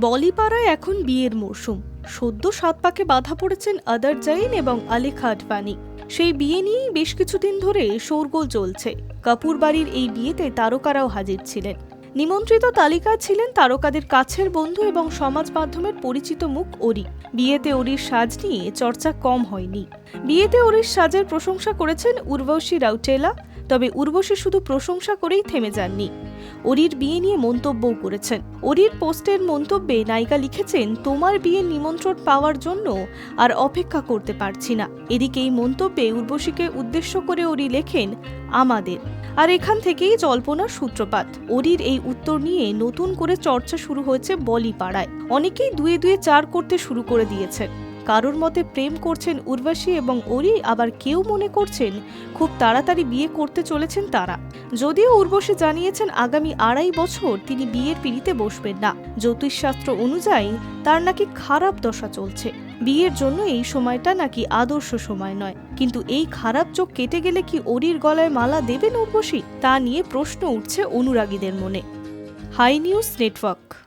বলিপাড়ায় এখন বিয়ের মরশুম। সদ্য সাত পাকে বাধা পড়েছেন আদার জাইন এবং আলেখা আডবাণী সেই বিয়ে নিয়েই বেশ কিছুদিন ধরে শোরগোল চলছে। কাপুর বাড়ির এই বিয়েতে তারকারাও হাজির ছিলেন। নিমন্ত্রিত তালিকায় ছিলেন তারকাদের কাছের বন্ধু এবং সমাজ মাধ্যমের পরিচিত মুখ অরি বিয়েতে অরির সাজ নিয়ে চর্চা কম হয়নি। বিয়েতে অরির সাজের প্রশংসা করেছেন উর্বশী রাউটেলা। তবে উর্বশী শুধু প্রশংসা করেই থেমে যাননি। অরির বিয়ে নিয়ে মন্তব্যও করেছেন। অরির পোস্টের মন্তব্যে নায়িকা লিখেছেন, তোমার বিয়ের নিমন্ত্রণ পাওয়ার জন্য আর অপেক্ষা করতে পারছি না। এদিকে এই মন্তব্যে উর্বশীকে উদ্দেশ্য করে অরি লেখেন, আমাদের। আর এখান থেকেই জল্পনার সূত্রপাত। অরির এই উত্তর নিয়ে নতুন করে চর্চা শুরু হয়েছে বলি পাড়ায় অনেকেই দুয়ে দুয়ে চার করতে শুরু করে দিয়েছেন। কারোর মতে প্রেম করছেন উর্বশী এবং ওরি আবার কেউ মনে করছেন খুব তাড়াতাড়ি বিয়ে করতে চলেছেন তারা। যদিও উর্বশী জানিয়েছেন আগামী আড়াই বছর তিনি বিয়ের পিড়িতে বসবেন না। জ্যোতিষশাস্ত্র অনুযায়ী তার নাকি খারাপ দশা চলছে। বিয়ের জন্য এই সময়টা নাকি আদর্শ সময় নয়। কিন্তু এই খারাপ চোখ কেটে গেলে কি ওরির গলায় মালা দেবেন উর্বশী? তা নিয়ে প্রশ্ন উঠছে অনুরাগীদের মনে। High news network.